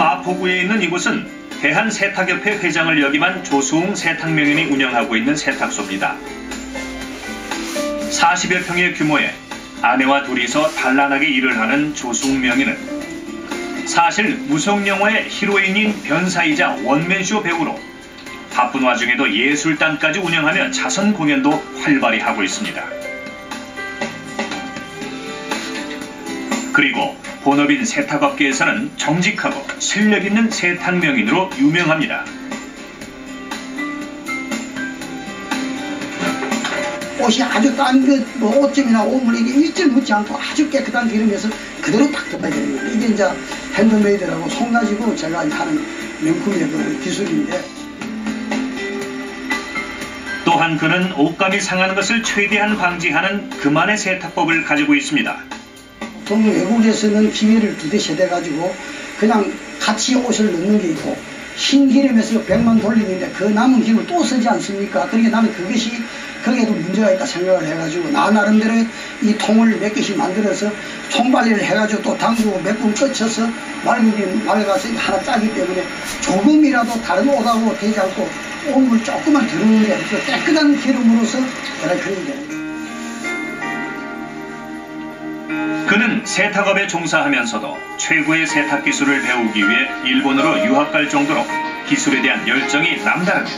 마포구에 있는 이곳은 대한세탁협회 회장을 역임한 조수웅 세탁명인이 운영하고 있는 세탁소입니다. 40여 평의 규모에 아내와 둘이서 단란하게 일을 하는 조수웅 명인은 사실 무성 영화의 히로인인 변사이자 원맨쇼 배우로 바쁜 와중에도 예술단까지 운영하며 자선 공연도 활발히 하고 있습니다. 그리고 본업인 세탁업계에서는 정직하고 실력 있는 세탁 명인으로 유명합니다. 옷이 아주 딴그뭐 옷점이나 옷물 이 게 일절 묻지 않고 아주 깨끗한 기름에서 그대로 딱 덮어야 되는 거예요. 이게 이제 핸드메이드라고 손 가지고 제가 하는 명품의 그 기술인데 또한 그는 옷감이 상하는 것을 최대한 방지하는 그만의 세탁법을 가지고 있습니다. 보통 외국에서는 기회를 두대 세대 가지고 그냥 같이 옷을 넣는 게 있고 흰 기름에서 100만 돌리는데 그 남은 기름을 또 쓰지 않습니까? 그러니까 나는 그것이 거기에도 문제가 있다 생각을 해가지고 나 나름대로 이 통을 몇 개씩 만들어서 총발리를 해가지고 또 담그고 몇분 끝쳐서 맑으긴 맑아서 하나 짜기 때문에 조금이라도 다른 옷하고 되지 않고 옷물 조금만 들어오는 게 깨끗한 기름으로서 내가 그러게 되는 거 그는 세탁업에 종사하면서도 최고의 세탁 기술을 배우기 위해 일본으로 유학 갈 정도로 기술에 대한 열정이 남다르고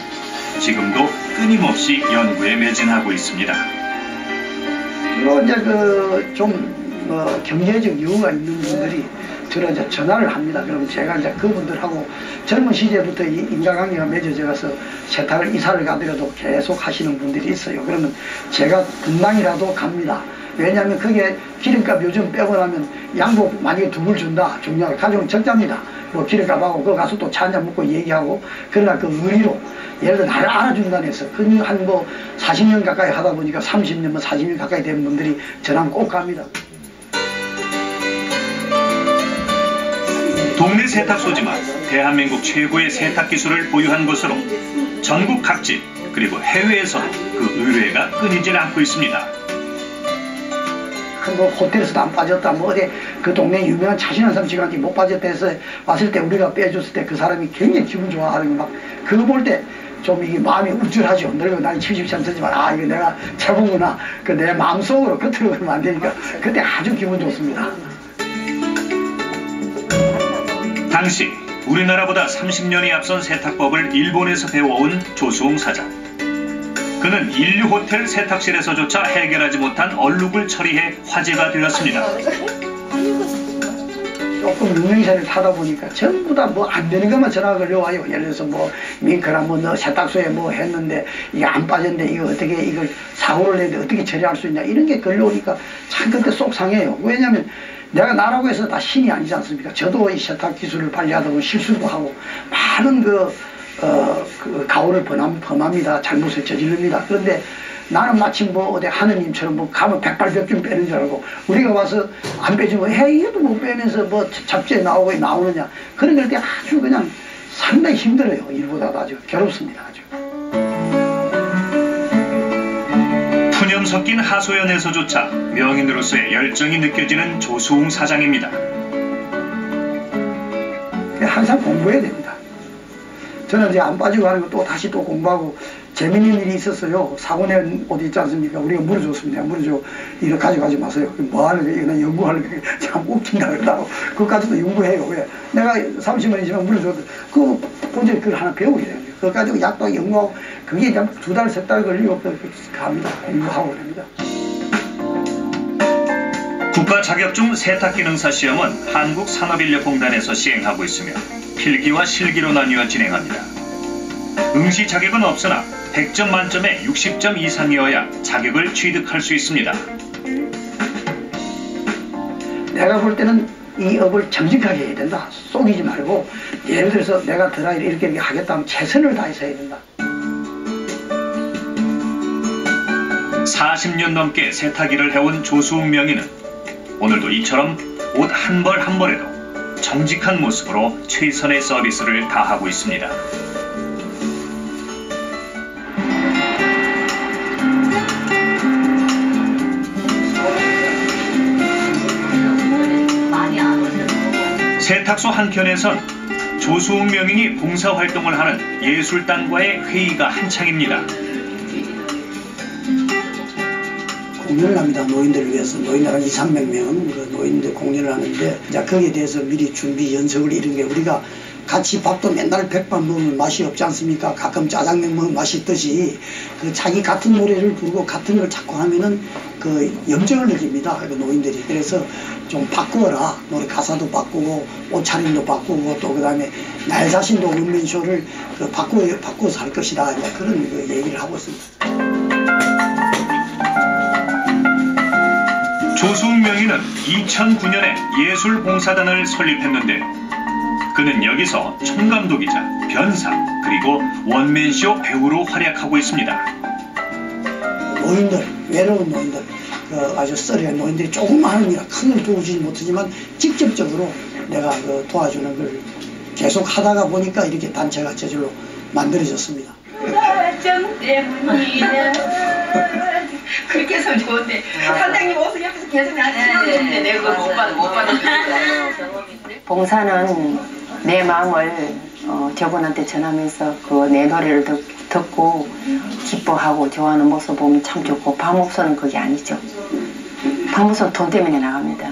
지금도 끊임없이 연구에 매진하고 있습니다. 주로 이제 그좀 뭐 경제적 이유가 있는 분들이 주로 이제 전화를 합니다. 그러면 제가 이제 그분들하고 젊은 시절부터 이 인간관계가 맺어져 가서 세탁을 이사를 가더라도 계속 하시는 분들이 있어요. 그러면 제가 금방이라도 갑니다. 왜냐하면 그게 기름값 요즘 빼고 나면 양복 만약에 두불 준다. 중요하게 가져오면 적자입니다. 뭐 기름값하고 그거 가서 또 차 한잔 먹고 얘기하고 그러나 그 의리로 예를 들어 나를 알아준다는 해서 한뭐 40년 가까이 하다 보니까 30년 뭐 40년 가까이 된 분들이 저랑 꼭 갑니다. 동네 세탁소지만 대한민국 최고의 세탁 기술을 보유한 곳으로 전국 각지 그리고 해외에서도 그 의뢰가 끊이질 않고 있습니다. 뭐 호텔에서도 안 빠졌다 뭐 어디 그 동네 유명한 자신한 사람 못 빠졌다 해서 왔을 때 우리가 빼줬을 때 그 사람이 굉장히 기분 좋아하는 거막 그거 볼 때 좀 이게 마음이 우쭐하죠. 늙어 나이 70참 되지만 아 이거 내가 최고구나. 그 내 마음속으로 겉으로 그러면 안 되니까 그때 아주 기분 좋습니다. 당시 우리나라보다 30년이 앞선 세탁법을 일본에서 배워온 조수홍 사장. 그는 인류 호텔 세탁실에서조차 해결하지 못한 얼룩을 처리해 화제가 되었습니다. 조금 유명세를 타다 보니까 전부 다 뭐 안 되는 것만 전화가 걸려와요. 예를 들어서 뭐 밍크랑 뭐너 세탁소에 뭐 했는데 이게 안 빠졌는데 이거 어떻게 이걸 사고를 내는데 어떻게 처리할 수 있냐 이런 게 걸려오니까 참 그때 속 상해요. 왜냐하면 내가 나라고 해서 다 신이 아니지 않습니까? 저도 이 세탁 기술을 발휘하다 보면 실수도 하고 많은 그, 어, 그 가오를 범함, 범합니다. 잘못을 저지릅니다. 그런데 나는 마침 뭐 어디 하느님처럼 뭐 가면 백발백중 빼는 줄 알고 우리가 와서 안 빼주면 해이도 못 빼면서 뭐 잡지에 나오고 나오느냐 그런 걸때 아주 그냥 상당히 힘들어요. 일보다도 아주 괴롭습니다. 아주. 푸념 섞인 하소연에서조차 명인으로서의 열정이 느껴지는 조수웅 사장입니다. 항상 공부해야 됩니다. 저는 이제 안 빠지고 하는 거 또 다시 또 공부하고 재밌는 일이 있었어요. 사고낸 옷 있지 않습니까? 우리가 물어줬습니다. 물어줘. 이거 가져가지 마세요. 뭐 하는 거예요? 이거 연구하는 거예요. 참 웃긴다 그러다고. 그것까지도 연구해요. 왜? 내가 30원이지만 물어줘도 그 본질 그걸 하나 배우게 돼요. 그거 가지고 약도 연구하고 그게 그냥 두 달, 세 달 걸리고 갑니다. 공부하고 그럽니다. 국가 자격증 세탁 기능사 시험은 한국산업인력공단에서 시행하고 있으며 필기와 실기로 나뉘어 진행합니다. 응시 자격은 없으나 100점 만점에 60점 이상이어야 자격을 취득할 수 있습니다. 내가 볼 때는 이 업을 정직하게 해야 된다. 속이지 말고 예를 들어서 내가 드라이를 이렇게, 이렇게 하겠다면 최선을 다해서 해야 된다. 40년 넘게 세탁일을 해온 조수웅 명의는 오늘도 이처럼 옷 한 벌 한 벌에도 정직한 모습으로 최선의 서비스를 다하고 있습니다. 세탁소 한켠에선 조수웅 명인이 봉사활동을 하는 예술단과의 회의가 한창입니다. 공연을 합니다. 노인들을 위해서. 노인들 한 2, 300명 그 노인들 공연을 하는데 이제 거기에 대해서 미리 준비 연습을 이런 게 우리가 같이 밥도 맨날 백반 먹으면 맛이 없지 않습니까? 가끔 짜장면 먹으면 맛이 있듯이 그 자기 같은 노래를 부르고 같은 걸 자꾸 하면은 그 염증을 느낍니다. 그 노인들이. 그래서 좀 바꾸어라. 노래 가사도 바꾸고 옷차림도 바꾸고 또 그다음에 나 자신도 원맨쇼를 그 바꾸어 바꾸어서 할 것이다. 그런 그 얘기를 하고 있습니다. 명인은 2009년에 예술봉사단을 설립했는데 그는 여기서 총감독이자 변사 그리고 원맨쇼 배우로 활약하고 있습니다. 노인들, 외로운 노인들, 그 아주 썰의 노인들이 조금만 하는 일이라 큰걸 도우지 못하지만 직접적으로 내가 그 도와주는 걸 계속 하다가 보니까 이렇게 단체가 저절로 만들어졌습니다. 해서 좋은데 사장님 옷을 옆에서 계속 나 찍어줬는데 내가 그걸 못 받아 못 받아. 봉사는 내 마음을 어, 저분한테 전하면서 그 내 노래를 듣, 듣고 기뻐하고 좋아하는 모습 보면 참 좋고 밤옥소는 그게 아니죠. 밤옥소는 돈 때문에 나갑니다.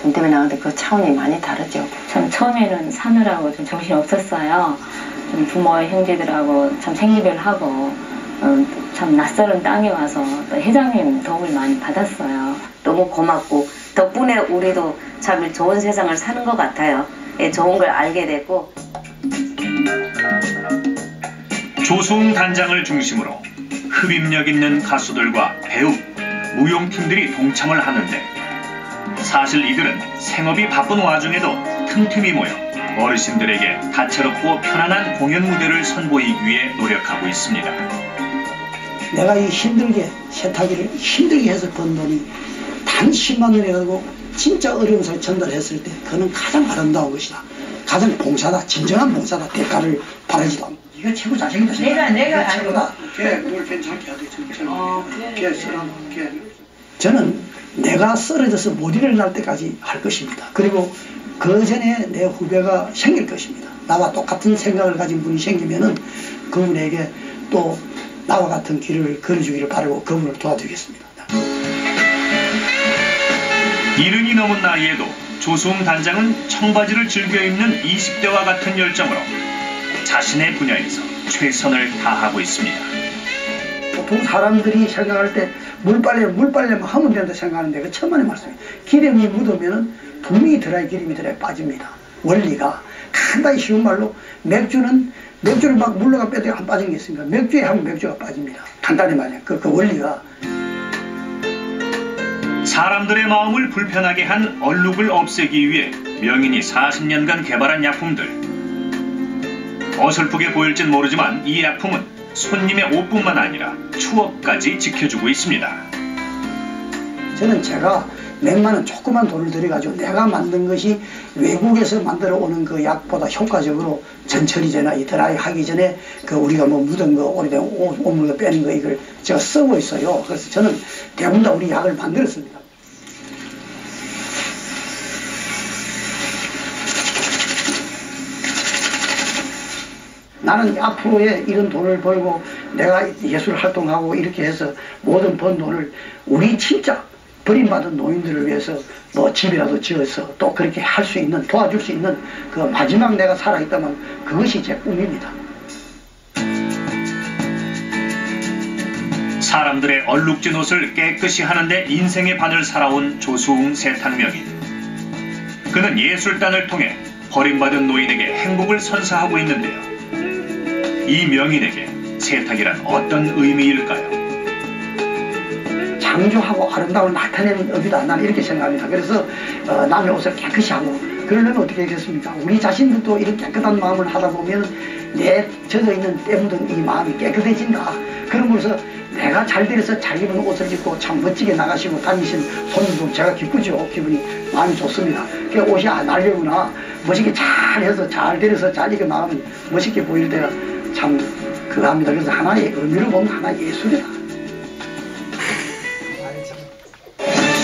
돈 때문에 나가는데 그 차원이 많이 다르죠. 참 처음에는 사느라고 좀 정신이 없었어요. 좀 부모 형제들하고 참 생리별하고 어, 참 낯설은 땅에 와서 또 회장님 도움을 많이 받았어요. 너무 고맙고 덕분에 우리도 참 좋은 세상을 사는 것 같아요. 예, 좋은 걸 알게 됐고 조수웅 단장을 중심으로 흡입력 있는 가수들과 배우, 무용팀들이 동참을 하는데 사실 이들은 생업이 바쁜 와중에도 틈틈이 모여 어르신들에게 다채롭고 편안한 공연 무대를 선보이기 위해 노력하고 있습니다. 내가 이 힘들게 세탁기를 힘들게 해서 번 돈이 단 10만 원이라고 진짜 어려운 소리 전달했을 때 그는 가장 아름다운 것이다. 가장 봉사다. 진정한 봉사다. 대가를 바라지도 않고. 네가 최고 잘생겼다. 내가- 내가. 최고다. 걔뭘 괜찮게 하지. 저는 어, 걔. 쓰라고. 걔. 저는 내가 쓰러져서 못 일어날 때까지 할 것입니다. 그리고 그 전에 내 후배가 생길 것입니다. 나와 똑같은 생각을 가진 분이 생기면은 그분에게 또 나와 같은 길을 걸어주기를 바라고 그분을 도와드리겠습니다. 이른이 넘은 나이에도 조수웅 단장은 청바지를 즐겨 입는 20대와 같은 열정으로 자신의 분야에서 최선을 다하고 있습니다. 보통 사람들이 생각할 때 물빨래 물빨래만 하면 된다 생각하는데 그 천만의 말씀이에요. 기름이 묻으면 분명히 드라이 기름이 들어야 빠집니다. 원리가 간단히 쉬운 말로 맥주는 맥주를 막 물러가 빼도 안 빠지는 게 있습니다. 맥주에 하면 맥주가 빠집니다. 간단히 말해요. 그, 그 원리가 사람들의 마음을 불편하게 한 얼룩을 없애기 위해 명인이 40년간 개발한 약품들. 어설프게 보일진 모르지만 이 약품은 손님의 옷뿐만 아니라 추억까지 지켜주고 있습니다. 저는 제가 몇만원 조그만 돈을 들여가지고 내가 만든 것이 외국에서 만들어 오는 그 약보다 효과적으로 전처리 전에 이 드라이 하기 전에 그 우리가 뭐 묻은 거 오래된 옷, 옷 물거 빼는 거 이걸 제가 쓰고 있어요. 그래서 저는 대부분 다 우리 약을 만들었습니다. 나는 앞으로의 이런 돈을 벌고 내가 예술 활동하고 이렇게 해서 모든 번 돈을 우리 진짜 버림받은 노인들을 위해서 뭐 집이라도 지어서 또 그렇게 할 수 있는 도와줄 수 있는 그 마지막 내가 살아있다면 그것이 제 꿈입니다. 사람들의 얼룩진 옷을 깨끗이 하는데 인생의 반을 살아온 조수웅 세탁명인. 그는 예술단을 통해 버림받은 노인에게 행복을 선사하고 있는데요. 이 명인에게 세탁이란 어떤 의미일까요? 창조하고 아름다움을 나타내는 업이다. 나는 이렇게 생각합니다. 그래서 어, 남의 옷을 깨끗이 하고 그러려면 어떻게 하겠습니까? 우리 자신들도 이런 깨끗한 마음을 하다 보면 내 젖어 있는 때 묻은 이 마음이 깨끗해진다. 그러면서 내가 잘 되어서 잘 입은 옷을 입고 참 멋지게 나가시고 다니신 손님도 제가 기쁘죠. 기분이 마음이 좋습니다. 그 옷이 아 날려구나 멋있게 잘 해서 잘 되어서 잘 입고 나가면 멋있게 보일 때가 참 그거 합니다. 그래서 하나의 의미를 보면 하나의 예술이다.